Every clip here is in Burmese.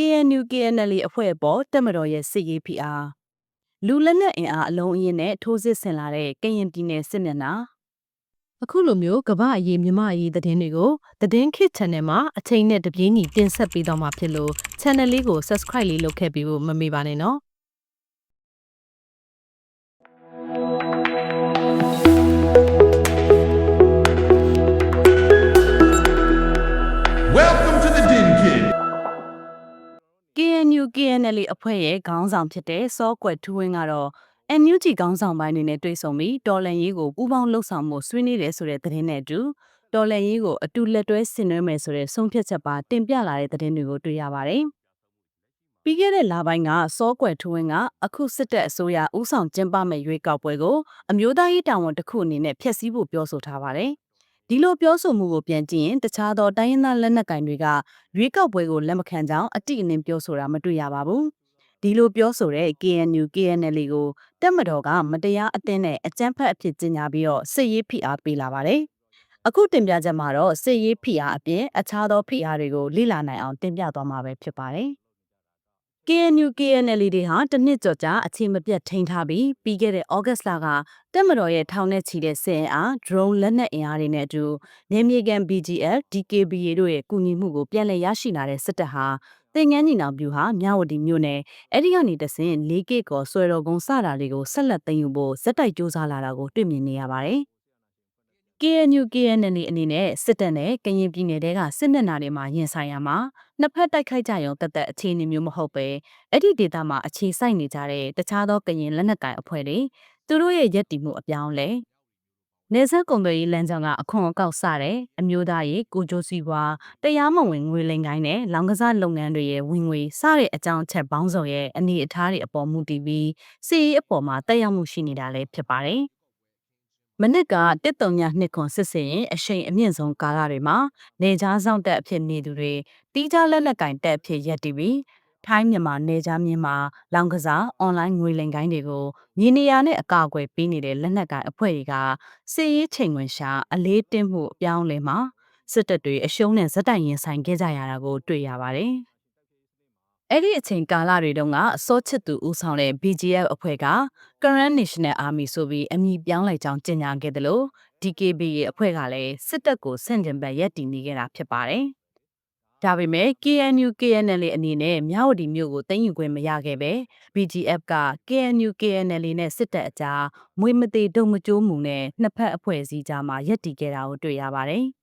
KNU KNL အဖွဲ့ပေါ်တက်မတော်ရဲ့စစ်ရေးဖိအားလူလက်နက်အင်အားအလုံးအင်းနဲ့ထိုးစစ်ဆင်လာတဲ့ကရင်ပြည်နယ်စစ်မျက်နှာအခုလိုမျိုးကမ္ဘာအရေးမြမအရေးသတင်းတွေကိုသတင်းခေတ် channel မှာအချိန်နဲ့တပြေးညီတင်ဆက်ပေးတော့မှာဖြစ်လို့ channel လေးကို subscribe လေးလုပ်ခဲ့ပြီးဖို့မမေ့ပါနဲ့နော် KNL အဖွဲ့ရဲ့ခေါင်းဆောင်ဖြစ်တဲ့စောကွက်ထူးဝင်းကတော့ NUG ခေါင်းဆောင်ပိုင်းတွေနဲ့တွေ့ဆုံပြီးတော်လန်ရေးကိုပူးပေါင်းလှုပ်ဆောင်မှုဆွေးနွေးတယ်ဆိုတဲ့သတင်းနဲ့အတူတော်လန်ရေးကိုအတူလက်တွဲဆင်နွှဲမယ်ဆိုတဲ့ဆုံးဖြတ်ချက်ပါတင်ပြလာတဲ့သတင်းတွေကိုတွေ့ရပါတယ်။ပြီးခဲ့တဲ့လပိုင်းကစောကွက်ထူးဝင်းကအခုစစ်တပ်အစိုးရဥဆောင်ကျင်းပမဲ့ရွေးကောက်ပွဲကိုအမျိုးသားရေးတာဝန်တစ်ခုအနေနဲ့ဖျက်ဆီးဖို့ပြောဆိုထားပါတယ်။ ဒီလိုပြောဆိုမှုကိုပြန်ကြည့်ရင်တခြားသောတိုင်းရင်းသားလက်နက်ကိုင်တွေကရွေးကောက်ပွဲကိုလက်မခံကြောင်းအတိအလင်းပြောဆိုတာမတွေ့ရပါဘူး။ဒီလိုပြောဆိုတဲ့ KNU KNL ကိုတက်မတော်ကမတရားအသင်းနဲ့အကြမ်းဖက်အဖြစ်ကြီးညာပြီးတော့စစ်ရေးဖိအားပေးလာပါတယ်။အခုတင်ပြချက်မှာတော့စစ်ရေးဖိအားအပြင်အခြားသောဖိအားတွေကိုလိလာနိုင်အောင်တင်ပြသွားမှာပဲဖြစ်ပါတယ်။ KNU KNL တွေဟာတစ်နှစ်ကျော်ကြာအခြေမပြတ်ထိန်းထားပြီးပြီးခဲ့တဲ့ဩဂတ်လကတက်မတော်ရဲ့ထောင်နဲ့ချီတဲ့စစ်အင်အား drone လက်နက်အင်အားတွေနဲ့အတူနေမြေကန် BGF DKBA တို့ရဲ့ကူညီမှုကိုပြန်လည်ရရှိလာတဲ့စစ်တပ်ဟာတင်ငန်းညီနောင်ပြူဟာမြဝတီမြို့နယ်အဲ့ဒီကနေတဆင့်၄ကကောဆွဲတော်ကုန်းစတာတွေကိုဆက်လက်သိမ်းယူဖို့ဇက်တိုက်စူးစမ်းလာတာကိုတွေ့မြင်နေရပါတယ်။ KNU KNL အနေနဲ့စစ်တပ်နဲ့ကရင်ပြည်နယ်တဲကစစ်မျက်နှာတွေမှာရင်ဆိုင်ရမှာနှစ်ဖက်တိုက်ခိုက်ကြရုံတက်တက်အခြေအနေမျိုးမဟုတ်ပဲအဲ့ဒီဒေသမှာအခြေစိုက်နေကြတဲ့တခြားသောကရင်လက်နက်ကိုင်အဖွဲ့တွေသူတို့ရဲ့ရည်တည်မှုအပြောင်းလဲနေဆက်ကုံတွေလမ်းကြောင်းကအခွန်အကောက်စတဲ့အမျိုးသားရေးကိုကြိုးစီပွားတရားမဝင်ငွေလိမ်ကိုင်းနဲ့လောင်ကစားလုပ်ငန်းတွေရဲ့ဝင်ငွေစတဲ့အကြောင်းအချက်ပေါင်းစုံရဲ့အနေအထားတွေအပေါ်မူတည်ပြီးစီရေးအပေါ်မှာတက်ရောက်မှုရှိနေတာလည်းဖြစ်ပါတယ်။ မနစ်ကတစ်တုံညာနှစ်ခွန်စစ်စင်ရင်အရှိန်အမြင့်ဆုံးကာလတွေမှာနေကြားဆောင်တက်အဖြစ်နေသူတွေတီးခြားလက်လက်ကင်တက်အဖြစ်ရက်တည်ပြီးထိုင်းမြန်မာနေကြားမြင်းမှာလောင်ကစားအွန်လိုင်းငွေလိမ်ကိုင်းတွေကိုမြေနေရာနဲ့အကာအကွယ်ပေးနေတဲ့လက်နက်ကိုင်အဖွဲ့တွေကစစ်ရေးချိန်ဝင်ရှာအလေးတင်းမှုအပြောင်းလဲမှာစစ်တပ်တွေအရှုံးနဲ့ဇက်တိုင်ရင်ဆိုင်ခဲ့ကြရတာကိုတွေ့ရပါတယ်။ အဲ့ဒီအချိန်ကာလတွေတုန်းကအစောချစ်သူဦးဆောင်တဲ့ BGF အဖွဲ့က Current National Army ဆိုပြီးအမည်ပြောင်းလိုက်ကြောင်းကြေညာခဲ့တယ်လို့ DKBA အဖွဲ့ကလည်းစစ်တပ်ကိုဆန့်ကျင်ဘက်ရပ်တည်နေခဲ့တာဖြစ်ပါတယ်။ဒါပေမဲ့ KNU KNL အနေနဲ့မြဝတီမြို့ကိုတင်ယူခွင့်မရခဲ့ပဲ BGF က KNU KNL နဲ့စစ်တပ်အကြားမွေမသေးဒုံမကျိုးမှုနဲ့နှစ်ဖက်အဖွဲ့အစည်းကြားမှာရပ်တည်ခဲ့တာကိုတွေ့ရပါတယ်။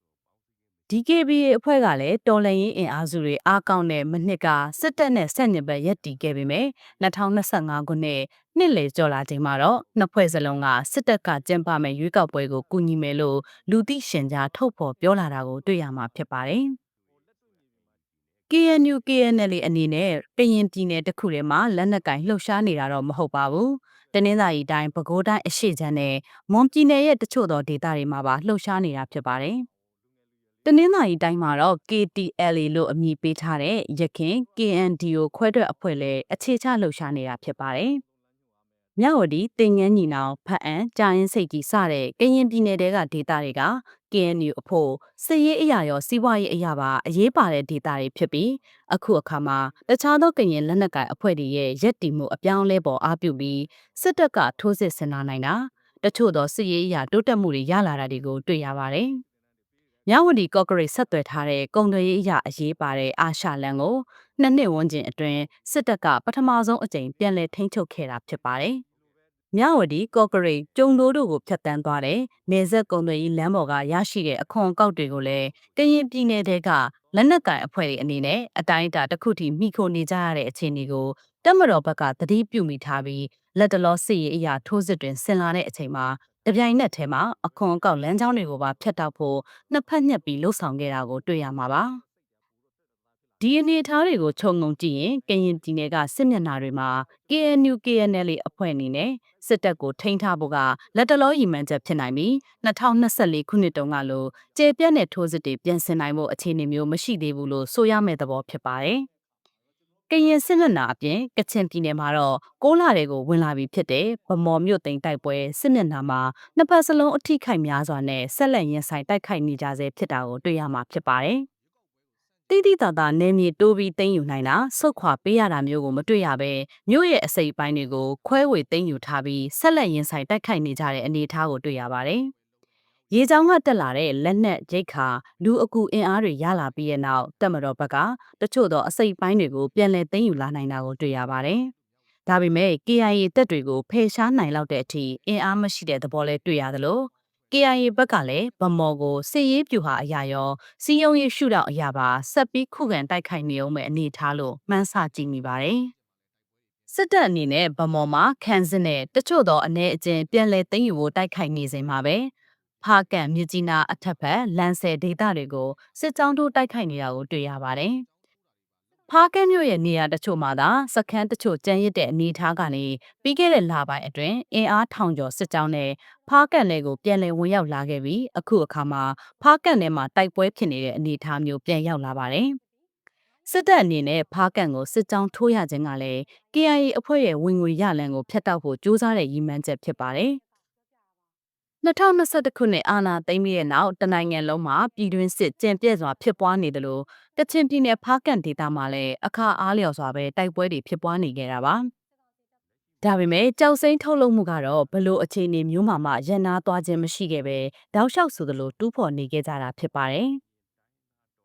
DKBA အဖွဲ့ကလည်းတော်လှန်ရေးအင်အားစုတွေအားကောင်းတဲ့မနှစ်ကစစ်တပ်နဲ့ဆက်ညပ်ဘက်ရပ်တည်ခဲ့ပေမဲ့2025ခုနှစ်နှစ်လည်ကျော်လာချိန်မှာတော့နှစ်ဖွဲ့စလုံးကစစ်တပ်ကကျင်းပမဲ့ရွေးကောက်ပွဲကိုကူညီမယ်လို့လူသိရှင်ကြားထုတ်ဖော်ပြောလာတာကိုတွေ့ရမှာဖြစ်ပါတယ်။ KNU KNL အနေနဲ့ကရင်ပြည်နယ်တစ်ခုထဲမှာလက်နက်ကင်လှုပ်ရှားနေတာတော့မဟုတ်ပါဘူး။တနင်္သာရီတိုင်းပဲခူးတိုင်းအရှိချမ်းနဲ့မွန်ပြည်နယ်ရဲ့တချို့သောဒေသတွေမှာပါလှုပ်ရှားနေတာဖြစ်ပါတယ်။ တနင်္သာရီတိုင်းမှာတော့ KTLA လို့အမည်ပေးထားတဲ့ရခင် KNDO ခွဲထွက်အဖွဲ့လည်းအခြေချလှုပ်ရှားနေတာဖြစ်ပါတယ်။မြဝတီတင်ငန်းညီနောင်ဖတ်အံကြာရင်စိတ်ကြီးစတဲ့ကရင်ပြည်နယ်တဲကဒေသတွေက KNU အဖို့စစ်ရေးအရာရောစီးပွားရေးအရာပါအရေးပါတဲ့ဒေသတွေဖြစ်ပြီးအခုအခါမှာတခြားသောကရင်လက်နက်ကိုင်အဖွဲ့တွေရဲ့ရက်တီမှုအပြောင်းလဲပေါ်အားပြုပြီးစစ်တပ်ကထိုးစစ်ဆင်လာနိုင်တာတချို့သောစစ်ရေးအရာတိုးတက်မှုတွေရလာတာတွေကိုတွေ့ရပါတယ်။ မြဝတီကော့ကရိတ်ဆက်သွယ်ထားတဲ့ကုံတွေရေးအရာအရေးပါတဲ့အာရှလန်ကိုနှစ်နှစ်ဝန်းကျင်အတွင်းစစ်တပ်ကပထမဆုံးအကြိမ်ပြန်လည်ထိန်းချုပ်ခဲ့တာဖြစ်ပါတယ်။မြဝတီကော့ကရိတ်ကျုံတိုးတို့ကိုဖျက်ဆီးသွားတဲ့နေဆက်ကုံတွေရေးလမ်းပေါ်ကရရှိတဲ့အခွန်အကောက်တွေကိုလည်းကရင်ပြည်နယ်တဲကလက်နက်ကိုင်အဖွဲ့တွေအနေနဲ့အတိုင်းအတာတစ်ခုထိမိခိုနေကြရတဲ့အခြေအနေကိုတက်မတော်ဘက်ကသတိပြုမိထားပြီးလက်တလောစစ်ရေးအရာထိုးစစ်တွင်ဆင်လာတဲ့အချိန်မှာ တပြိုင်နက်တည်းမှာအခွန်အကောက်လမ်းကြောင်းတွေကိုပါဖျက်တောက်ဖို့နှစ်ဖက်ညက်ပြီးလှုပ်ဆောင်ခဲ့တာကိုတွေ့ရမှာပါဒီအနေအထားတွေကိုခြုံငုံကြည့်ရင်ကရင်ပြည်နယ်ကစစ်မျက်နှာတွေမှာ KNU KNL အဖွဲ့အနေနဲ့စစ်တပ်ကိုထိန်းထားဖို့ကလက်တလောရည်မှန်းချက်ဖြစ်နိုင်ပြီး2024ခုနှစ်တုန်းကလိုကျေပြတ်တဲ့ထိုးစစ်တွေပြန်ဆင်နိုင်ဖို့အခြေအနေမျိုးမရှိသေးဘူးလို့ဆိုရမယ့်သဘောဖြစ်ပါတယ်။ ကရင်စစ်မျက်နှာအပြင်ကချင်ပြည်နယ်မှာတော့ကိုးလာတွေကိုဝင်လာပြီးဖြစ်တဲ့ဗမော်မြို့သိမ်းတိုက်ပွဲစစ်မျက်နှာမှာနှစ်ဖက်စလုံးအထိခိုက်များစွာနဲ့ဆက်လက်ရင်ဆိုင်တိုက်ခိုက်နေကြဆဲဖြစ်တာကိုတွေ့ရမှာဖြစ်ပါတယ်တိတိတသာနေမြေတိုးပြီးသိမ်းယူနိုင်တာဆုတ်ခွာပေးရတာမျိုးကိုမတွေ့ရပဲမြို့ရဲ့အစိပ်အပိုင်းတွေကိုခွဲဝေသိမ်းယူထားပြီးဆက်လက်ရင်ဆိုင်တိုက်ခိုက်နေကြတဲ့အနေအထားကိုတွေ့ရပါတယ်။ ရေချောင်းကတက်လာတဲ့လက်နက်ရိတ်ခါလူအကူအင်အားတွေရလာပြီးတဲ့နောက်တက်မတော်ဘက်ကတချို့သောအစိပ်ပိုင်းတွေကိုပြန်လည်သိမ်းယူလာနိုင်တာကိုတွေ့ရပါတယ်။ဒါပေမဲ့ KIA တပ်တွေကိုဖယ်ရှားနိုင်လောက်တဲ့အထိအင်အားမရှိတဲ့သဘောလဲတွေ့ရသလို KIA ဘက်ကလည်းဗမော်ကိုစစ်ရေးပြူဟာအရာရောစီယုံရေးရှုထောင့်အရာပါဆက်ပြီးခုခံတိုက်ခိုက်နေအောင်မဲ့အနေထားလို့မှန်းဆကြည့်မိပါတယ်။စစ်တပ်အနေနဲ့ဗမော်မှာခန်းစစ်နဲ့တချို့သောအနေအကျဉ်ပြန်လည်သိမ်းယူဖို့တိုက်ခိုက်နေစဉ်မှာပဲ ဖားကန်မြကြီးနာအထက်ဘက်လန်ဆယ်ဒေသတွေကိုစစ်ကြောင်းတို့တိုက်ခိုက်နေတာကိုတွေ့ရပါတယ်။ဖားကန်းမြို့ရဲ့နေရာတချို့မှာသာစခန်းတချို့ကျန်ရစ်တဲ့အနေအထားကနေပြီးခဲ့တဲ့လပိုင်းအတွင်းအင်အားထောင်ကျော်စစ်ကြောင်းနဲ့ဖားကန်တွေကိုပြန်လည်ဝင်ရောက်လာခဲ့ပြီးအခုအခါမှာဖားကန်ထဲမှာတိုက်ပွဲဖြစ်နေတဲ့အနေအထားမျိုးပြန်ရောက်လာပါတယ်။စစ်တပ်အနေနဲ့ဖားကန်ကိုစစ်ကြောင်းထိုးရခြင်းကလည်း KIA အဖွဲ့ရဲ့ဝင်ငွေရလန်ကိုဖျက်တောက်ဖို့ကြိုးစားတဲ့ရည်မှန်းချက်ဖြစ်ပါတယ်။ 2021ခုနှစ်အာဏာသိမ်းပြီးတဲ့နောက်တနိုင်ငံလုံးမှာပြည်တွင်းစစ်ကျင်ပြည့်စွာဖြစ်ပွားနေတယ်လို့ကချင်ပြည်နယ်ဖားကန့်ဒေသမှာလည်းအခါအားလျော်စွာပဲတိုက်ပွဲတွေဖြစ်ပွားနေခဲ့တာပါ။ဒါပေမဲ့ကြောက်စိမ့်ထုတ်လုပ်မှုကတော့ဘလို့အခြေအနေမျိုးမှမှရန်နာသွားခြင်းမရှိခဲ့ပဲတောက်လျှောက်ဆိုသလိုတူးဖော်နေခဲ့ကြတာဖြစ်ပါတယ်။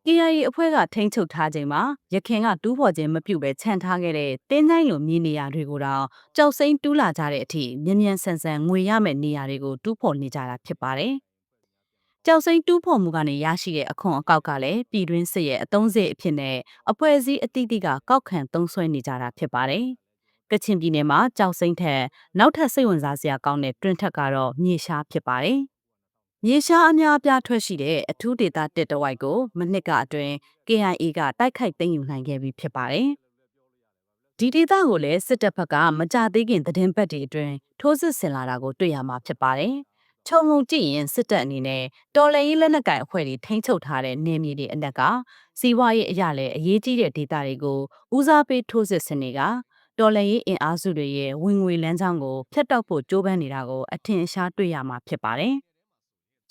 KIA အဖွဲ့ကထိန်းချုပ်ထားချိန်မှာရခင်ကတူးဖော်ခြင်းမပြုဘဲခြံထားခဲ့တဲ့တင်းတိုင်းလိုမြေနေရာတွေကိုတော့ကြောက်စိမ့်တူးလာကြတဲ့အထိမြ мян ဆန်ဆန်ငွေရမယ့်နေရာတွေကိုတူးဖော်နေကြတာဖြစ်ပါတယ်။ကြောက်စိမ့်တူးဖော်မှုကနေရရှိတဲ့အခွန်အကောက်ကလည်းပြည်တွင်းစစ်ရဲ့အသုံးစရိတ်အဖြစ်နဲ့အဖွဲ့အစည်းအသီးသီးကကောက်ခံသုံးစွဲနေကြတာဖြစ်ပါတယ်။ကချင်ပြည်နယ်မှာကြောက်စိမ့်ထက်နောက်ထပ်စိတ်ဝင်စားစရာကောင်းတဲ့တွင်ထက်ကတော့မြေရှားဖြစ်ပါတယ်။ မြေရှားအများအပြားထွက်ရှိတဲ့အထူးဒေသတစ်တဝိုက်ကိုမနှစ်ကအတွင်း KIA ကတိုက်ခိုက်သိမ်းယူနိုင်ခဲ့ပြီးဖြစ်ပါတယ်။ဒီဒေသကိုလည်းစစ်တပ်ဘက်ကမကြသေးခင်သတင်းပတ်တွေအတွင်းထိုးစစ်ဆင်လာတာကိုတွေ့ရမှာဖြစ်ပါတယ်။ခြုံငုံကြည့်ရင်စစ်တပ်အနေနဲ့တော်လှန်ရေးလက်နက်ကိုင်အဖွဲ့တွေထိန်းချုပ်ထားတဲ့နေမြေတွေအနက်ကစီးပွားရေးအရာလည်းအရေးကြီးတဲ့ဒေသတွေကိုဦးစားပေးထိုးစစ်ဆင်နေကတော်လှန်ရေးအင်အားစုတွေရဲ့ဝင်ငွေလမ်းကြောင်းကိုဖျက်တောက်ဖို့ကြိုးပမ်းနေတာကိုအထင်ရှားတွေ့ရမှာဖြစ်ပါတယ်။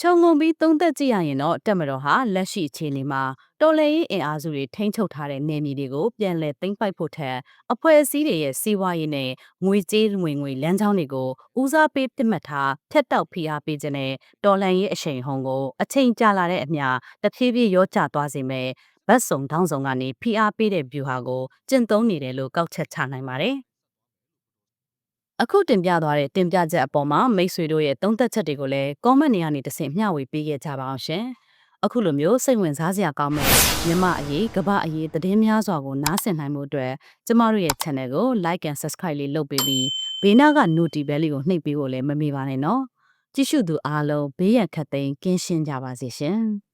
ခြုံငုံပြီးသုံးသက်ကြည့်ရရင်တော့တက်မတော်ဟာလက်ရှိအခြေအနေမှာတော်လှန်ရေးအင်အားစုတွေထိန်းချုပ်ထားတဲ့နယ်မြေတွေကိုပြန်လည်သိမ်းပိုက်ဖို့ထက်အဖွဲ့အစည်းတွေရဲ့စီးပွားရေးနဲ့ငွေကြေးငွေငွေလမ်းကြောင်းတွေကိုဦးစားပေးပြစ်မှတ်ထားဖျက်တောက်ဖိအားပေးခြင်းနဲ့တော်လှန်ရေးအရှိန်ဟုန်ကိုအချိန်ကြာလာတဲ့အမျှတဖြည်းဖြည်းရောကျသွားစေမယ်ဗတ်စုံထောင်းစုံကနေဖိအားပေးတဲ့ view ဟာကိုကျင့်သုံးနေတယ်လို့ကောက်ချက်ချနိုင်ပါတယ်။ အခုတင်ပြသွားတဲ့တင်ပြချက်အပေါ်မှာမိတ်ဆွေတို့ရဲ့သုံးသက်ချက်တွေကိုလည်း comment တွေကနေတစ်ဆင့်မျှဝေပေးခဲ့ကြပါအောင်ရှင်။အခုလိုမျိုးစိတ်ဝင်စားစရာကောင်းမဲ့မြမအရေးကပအရေးသတင်းများစွာကိုနားဆင်နိုင်မှုအတွက်ကျမတို့ရဲ့ channel ကို like and subscribe လေးလုပ်ပေးပြီးဘေးနားက notification bell လေးကိုနှိပ်ပေးဖို့လည်းမမေ့ပါနဲ့နော်။ကြည့်ရှုသူအားလုံးဘေးရန်ခတ်သိမ်းကင်းရှင်းကြပါစေရှင်။